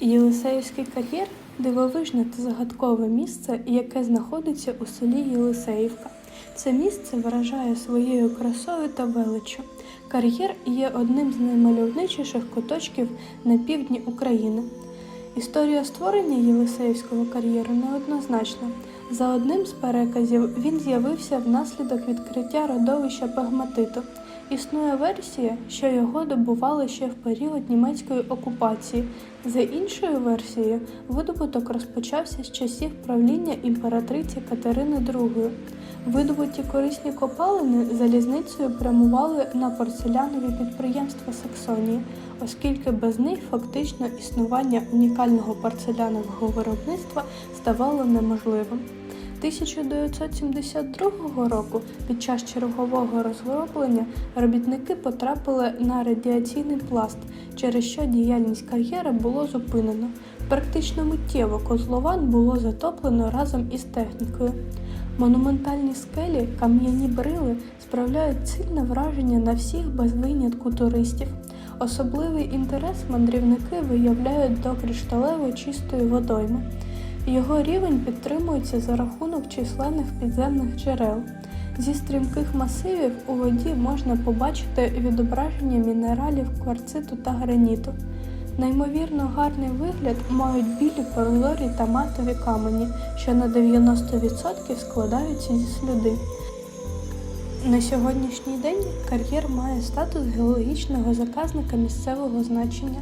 Єлисеївський кар'єр дивовижне та загадкове місце, яке знаходиться у селі Єлисеївка. Це місце вражає своєю красою та величчю. Кар'єр є одним з наймальовничіших куточків на півдні України. Історія створення Єлисеївського кар'єру неоднозначна. За одним з переказів він з'явився внаслідок відкриття родовища пегматиту. Існує версія, що його добували ще в період німецької окупації. За іншою версією, видобуток розпочався з часів правління імператриці Катерини II. Видобуті корисні копалини залізницею прямували на порцелянові підприємства Саксонії, оскільки без них фактично існування унікального порцелянового виробництва ставало неможливим. 1972 року під час чергового розроблення робітники потрапили на радіаційний пласт, через що діяльність кар'єра було зупинено. Практично миттєво котлован було затоплено разом із технікою. Монументальні скелі, кам'яні брили справляють сильне враження на всіх без винятку туристів. Особливий інтерес мандрівники виявляють до кришталево чистої водойми. Його рівень підтримується за рахунок численних підземних джерел. Зі стрімких масивів у воді можна побачити відображення мінералів кварциту та граніту. Неймовірно гарний вигляд мають білі прозорі та матові камені, що на 90% складаються зі слюди. На сьогоднішній день кар'єр має статус геологічного заказника місцевого значення.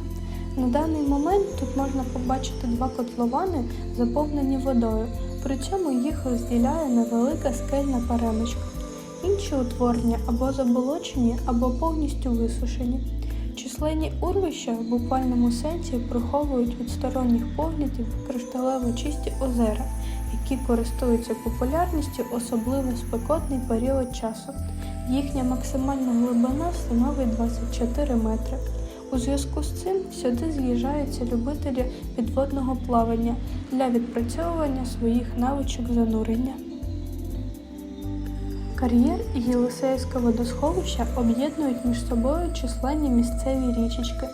На даний момент тут можна побачити два котловани, заповнені водою, при цьому їх розділяє невелика скельна перемичка. Інші утворення або заболочені, або повністю висушені. Численні урвища в буквальному сенсі приховують від сторонніх поглядів кришталево чисті озера, які користуються популярністю особливо в спекотний період часу. Їхня максимальна глибина становить 24 метри. У зв'язку з цим сюди з'їжджаються любителі підводного плавання для відпрацьовування своїх навичок занурення. Кар'єр і Єлисеївське водосховище об'єднують між собою численні місцеві річечки.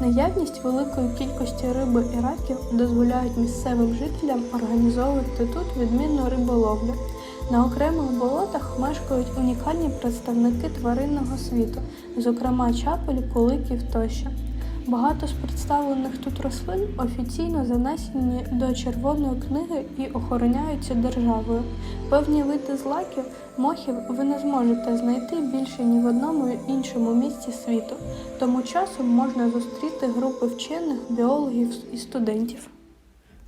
Наявність великої кількості риби і раків дозволяють місцевим жителям організовувати тут відмінну риболовлю. На окремих болотах мешкають унікальні представники тваринного світу, зокрема чапель, куликів тощо. Багато з представлених тут рослин офіційно занесені до Червоної книги і охороняються державою. Певні види злаків, мохів ви не зможете знайти більше ні в одному іншому місці світу, тому часом можна зустріти групи вчених, біологів і студентів.